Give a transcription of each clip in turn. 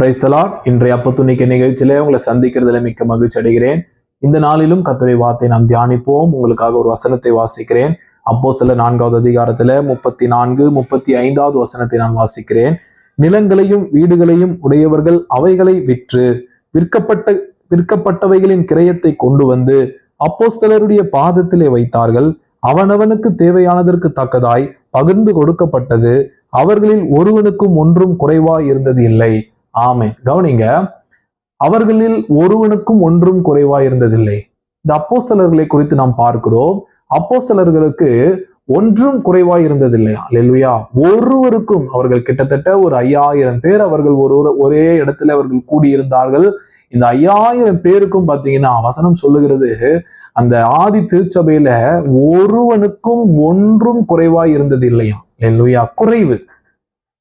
Praise the Lord இன்றைய அப்பத்துணிக்க நிகழ்ச்சியிலே உங்களை சந்திக்கிறதுல மிக்க மகிழ்ச்சி அடைகிறேன். இந்த நாளிலும் கத்துரை வார்த்தை நாம் தியானிப்போம். உங்களுக்காக ஒரு வசனத்தை வாசிக்கிறேன். அப்போ சில நான்காவது அதிகாரத்துல முப்பத்தி நான்கு முப்பத்தி ஐந்தாவது வசனத்தை நான் வாசிக்கிறேன். நிலங்களையும் வீடுகளையும் உடையவர்கள் அவைகளை விற்று விற்கப்பட்ட விற்கப்பட்டவைகளின் கிரயத்தை கொண்டு வந்து அப்போஸ்தலருடைய பாதத்திலே வைத்தார்கள். அவனவனுக்கு தேவையானதற்கு தக்கதாய் பகிர்ந்து கொடுக்கப்பட்டது. அவர்களில் ஒருவனுக்கும் ஒன்றும் குறைவாய் இருந்தது இல்லை. ஆமே கவனிங்க அவர்களில் ஒருவனுக்கும் ஒன்றும் குறைவாய் இருந்ததில்லை இந்த அப்போஸ்தலர்களை குறித்து நாம் பார்க்கிறோம். அப்போஸ்தலர்களுக்கு ஒன்றும் குறைவாய் இருந்ததில்லை அல்லேலூயா. ஒருவருக்கும் அவர்கள் கிட்டத்தட்ட ஒரு ஐயாயிரம் பேர் அவர்கள் ஒரு ஒரு- ஒரே இடத்துல அவர்கள் கூடியிருந்தார்கள். இந்த ஐயாயிரம் பேருக்கும் பாத்தீங்கன்னா வசனம் சொல்லுகிறது அந்த ஆதி திருச்சபையில ஒருவனுக்கும் ஒன்றும் குறைவாய் இருந்தது இல்லையா அல்லேலூயா. குறைவு.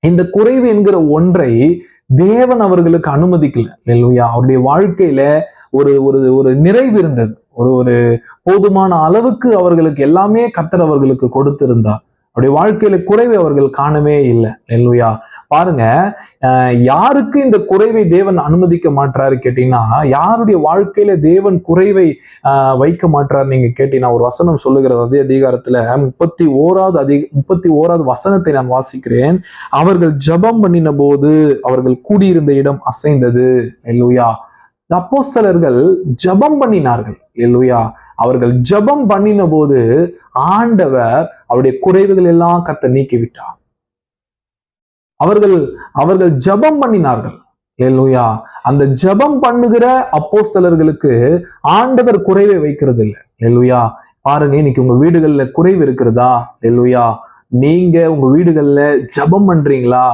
இந்த குறைவு என்கிற ஒன்றை தேவன் அவர்களுக்கு அனுமதிக்கல. இல்லையா அவருடைய வாழ்க்கையில ஒரு ஒரு ஒரு நிறைவு இருந்தது. ஒரு ஒரு போதுமான அளவுக்கு அவர்களுக்கு எல்லாமே கர்த்தர் அவர்களுக்கு கொடுத்திருந்தார். அவருடைய வாழ்க்கையில குறைவை அவர்கள் காணவே இல்லை. அல்லேலூயா பாருங்க அஹ் யாருக்கு இந்த குறைவை தேவன் அனுமதிக்க மாட்டாரு கேட்டீங்கன்னா யாருடைய வாழ்க்கையில தேவன் குறைவை ஆஹ் வைக்க மாட்டார் நீங்க கேட்டீங்கன்னா ஒரு வசனம் சொல்லுகிறது அதே அதிகாரத்துல முப்பத்தி ஓராவது அதிக முப்பத்தி ஓராவது வசனத்தை நான் வாசிக்கிறேன். அவர்கள் ஜெபம் பண்ணின போது அவர்கள் கூடியிருந்த இடம் அசைந்தது. நெல்லுயா அப்போஸ்தலர்கள் ஜெபம் பண்ணினார்கள். இல்லையா அவர்கள் ஜெபம் பண்ணின போது ஆண்டவர் அவருடைய குறைவுகள் எல்லாம் கத்த நீக்கிவிட்டார். அவர்கள் அவர்கள் ஜெபம் பண்ணினார்கள். இல்லையா அந்த ஜெபம் பண்ணுகிற அப்போஸ்தலர்களுக்கு ஆண்டவர் குறைவை வைக்கிறது இல்லை இல்லையா பாருங்க இன்னைக்கு உங்க வீடுகள்ல குறைவு இருக்கிறதா? இல்லையா நீங்க உங்க வீடுகள்ல ஜெபம் பண்றீங்களா?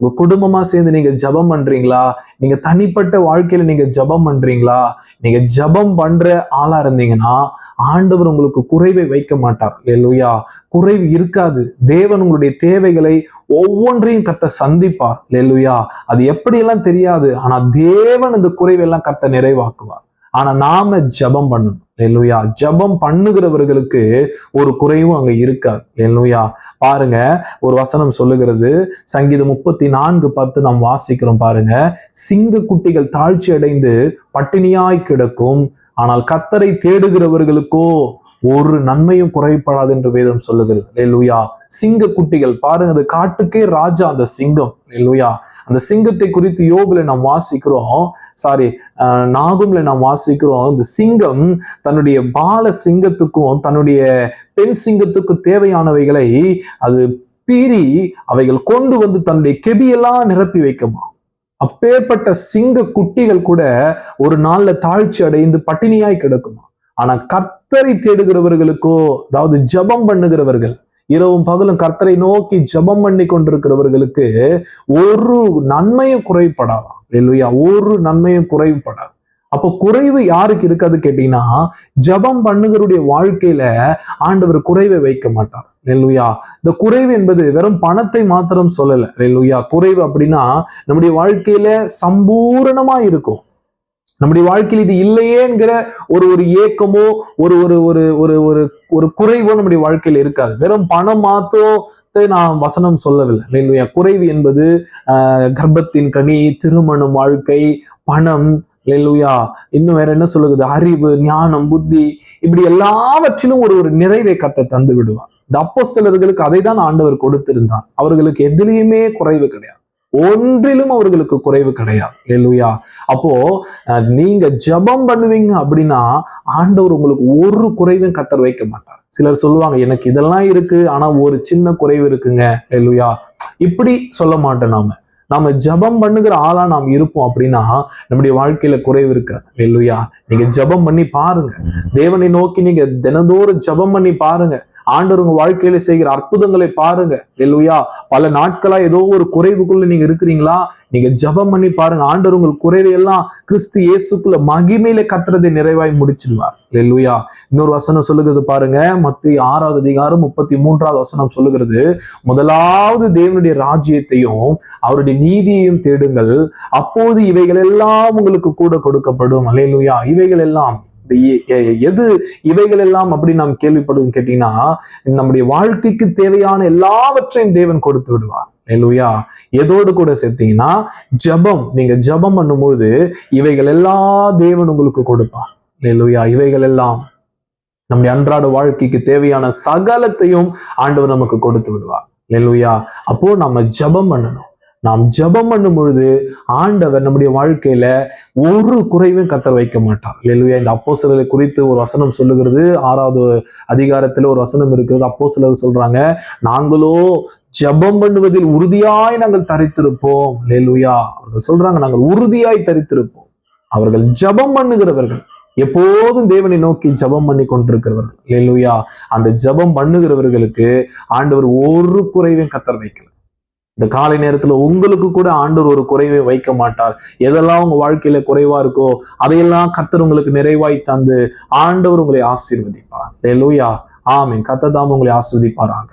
உங்க குடும்பமா சேர்ந்து நீங்க ஜெபம் பண்றீங்களா? நீங்க தனிப்பட்ட வாழ்க்கையில நீங்க ஜெபம் பண்றீங்களா? நீங்க ஜெபம் பண்ற ஆளா இருந்தீங்கன்னா ஆண்டவர் உங்களுக்கு குறைவை வைக்க மாட்டார். இல்லையா குறைவு இருக்காது. தேவன் உங்களுடைய தேவைகளை ஒவ்வொன்றையும் கர்த்த சந்திப்பார். இல்லையா அது எப்படியெல்லாம் தெரியாது ஆனா தேவன் அந்த குறைவெல்லாம் கர்த்த நிறைவாக்குவார். ஆனா நாம ஜெபம் பண்ணணும். இல்லையா ஜெபம் பண்ணுகிறவர்களுக்கு ஒரு குறைவும் அங்க இருக்காது. இல்லையா பாருங்க ஒரு வசனம் சொல்லுகிறது. சங்கீதம் முப்பத்தி நான்கு பத்து நாம் வாசிக்கிறோம் பாருங்க. சிங்க குட்டிகள் தாழ்ச்சி அடைந்து பட்டினியாய் கிடக்கும். ஆனால் கத்தரை தேடுகிறவர்களுக்கோ ஒரு நன்மையும் குறைப்படாது என்று வேதம் சொல்லுகிறது. லெலுயா சிங்க குட்டிகள் பாருங்க அது காட்டுக்கே ராஜா அந்த சிங்கம். லெலுயா அந்த சிங்கத்தை குறித்து யோபுல நாம் வாசிக்கிறோம். சாரி நாகும்ல நாம் வாசிக்கிறோம். இந்த சிங்கம் தன்னுடைய பால சிங்கத்துக்கும் தன்னுடைய பெண் சிங்கத்துக்கும் தேவையானவைகளை அது பீறி அவைகள் கொண்டு வந்து தன்னுடைய கெபியெல்லாம் நிரப்பி வைக்குமா? அப்பேற்பட்ட சிங்க குட்டிகள் கூட ஒரு நாள்ல தாழ்ச்சி அடைந்து பட்டினியாய் கிடக்குமா? ஆனா கர்த்தரை தேடுகிறவர்களுக்கோ அதாவது ஜெபம் பண்ணுகிறவர்கள் இரவும் பகலும் கர்த்தரை நோக்கி ஜெபம் பண்ணி கொண்டிருக்கிறவர்களுக்கு ஒரு நன்மையும் குறைபடாதாம். இல்லையா ஒரு நன்மையும் குறைபடாது. அப்போ குறைவு யாருக்கு இருக்காது கேட்டீங்கன்னா ஜெபம் பண்ணுகிறவருடைய வாழ்க்கையில ஆண்டவர் குறைவை வைக்க மாட்டார். லெல்லுயா இந்த குறைவு என்பது வெறும் பணத்தை மாத்திரம் சொல்லலை. லெல்லுயா குறைவு அப்படின்னா நம்முடைய வாழ்க்கையில சம்பூரணமா இருக்கும். நம்முடைய வாழ்க்கையில் இது இல்லையேங்கிற ஒரு ஒரு ஏக்கமோ ஒரு ஒரு ஒரு ஒரு ஒரு ஒரு குறைவோ நம்முடைய வாழ்க்கையில் இருக்காது. வெறும் பணம் மாத்தத்தை நான் வசனம் சொல்லவில்லை. இல்லையா குறைவு என்பது கர்ப்பத்தின் கனி திருமணம் வாழ்க்கை பணம். லெல்லுயா இன்னும் வேற என்ன சொல்லுகிறது அறிவு ஞானம் புத்தி. இப்படி எல்லாவற்றிலும் ஒரு ஒரு நிறைவை கத்தை தந்து விடுவார். இந்த அப்போஸ்தலர்களுக்கு அதை தான் ஆண்டவர் கொடுத்திருந்தார். அவர்களுக்கு எதிலையுமே குறைவு கிடையாது. ஒன்றிலும் அவர்களுக்கு குறைவு கிடையாது. லெல்லுயா அப்போ நீங்க ஜெபம் பண்ணுவீங்க அப்படின்னா ஆண்டவர் உங்களுக்கு ஒரு குறைவும் கத்தர் வைக்க மாட்டார். சிலர் சொல்லுவாங்க எனக்கு இதெல்லாம் இருக்கு ஆனா ஒரு சின்ன குறைவு இருக்குங்க. இல்லையா இப்படி சொல்ல மாட்டோம் நாம. நாம ஜெபம் பண்ணுகிற ஆளா நாம் இருப்போம் அப்படின்னா நம்முடைய வாழ்க்கையில குறைவு இருக்காது. இல்லையா நீங்க ஜெபம் பண்ணி பாருங்க. தேவனை நோக்கி நீங்க தினந்தோறும் ஜெபம் பண்ணி பாருங்க. ஆண்டவர் உங்க வாழ்க்கையில செய்கிற அற்புதங்களை பாருங்க. இல்லையா பல நாட்களா ஏதோ ஒரு குறைவுக்குள்ள நீங்க இருக்கிறீங்களா? நீங்க ஜெபம் பண்ணி பாருங்க. ஆண்டவர் உங்கள் குறைவை எல்லாம் கிறிஸ்து இயேசுக்குள்ள மகிமையில கத்துறதை நிறைவாய் முடிச்சிடுவார் லெல்லுயா இன்னொரு வசனம் சொல்லுகிறது பாருங்க. மத்திய ஆறாவது அதிகாரம் முப்பத்தி மூன்றாவது வசனம் சொல்லுகிறது. முதலாவது தேவனுடைய ராஜ்யத்தையும் அவருடைய நீதியையும் தேடுங்கள். அப்போது இவைகள் எல்லாம் உங்களுக்கு கூட கொடுக்கப்படும். அல்லேலூயா இவைகள் எல்லாம் இந்த எது இவைகள் எல்லாம் அப்படி நாம் கேள்விப்படுவோம் கேட்டீங்கன்னா நம்முடைய வாழ்க்கைக்கு தேவையான எல்லாவற்றையும் தேவன் கொடுத்து விடுவார். லேலுயா எதோடு கூட சேர்த்தீங்கன்னா ஜெபம். நீங்க ஜெபம் பண்ணும்போது இவைகள் எல்லாம் தேவன் உங்களுக்கு கொடுப்பார். லேலுயா இவைகள் எல்லாம் நம்முடைய அன்றாட வாழ்க்கைக்கு தேவையான சகலத்தையும் ஆண்டவர் நமக்கு கொடுத்து விடுவார். லேலுயா அப்போ நம்ம ஜெபம் பண்ணணும். நாம் ஜெபம் பண்ணும் பொழுது ஆண்டவர் நம்முடைய வாழ்க்கையில ஒரு குறைவும் கத்தர் வைக்க மாட்டார். லெலுயா இந்த அப்போஸ்தலரை குறித்து ஒரு வசனம் சொல்லுகிறது. ஆறாவது அதிகாரத்துல ஒரு வசனம் இருக்கிறது. அப்போஸ்தலர் சொல்றாங்க நாங்களோ ஜெபம் பண்ணுவதில் உறுதியாய் நாங்கள் தரித்திருப்போம். லெலுயா அவர்கள் சொல்றாங்க நாங்கள் உறுதியாய் தரித்திருப்போம். அவர்கள் ஜெபம் பண்ணுகிறவர்கள். எப்போதும் தேவனை நோக்கி ஜெபம் பண்ணி கொண்டிருக்கிறவர்கள். இல்லையா அந்த ஜெபம் பண்ணுகிறவர்களுக்கு ஆண்டவர் ஒரு குறைவையும் கத்தர் வைக்கல. இந்த காலை நேரத்துல உங்களுக்கு கூட ஆண்டவர் ஒரு குறைவை வைக்க மாட்டார். எதெல்லாம் உங்க வாழ்க்கையில குறைவா இருக்கோ அதையெல்லாம் கர்த்தர் உங்களுக்கு நிறைவாய் தந்து ஆண்டவர் உங்களை ஆசீர்வதிப்பார். லூயா ஆமீன். கர்த்தர் தாம் உங்களை ஆசீர்வதிப்பாராங்க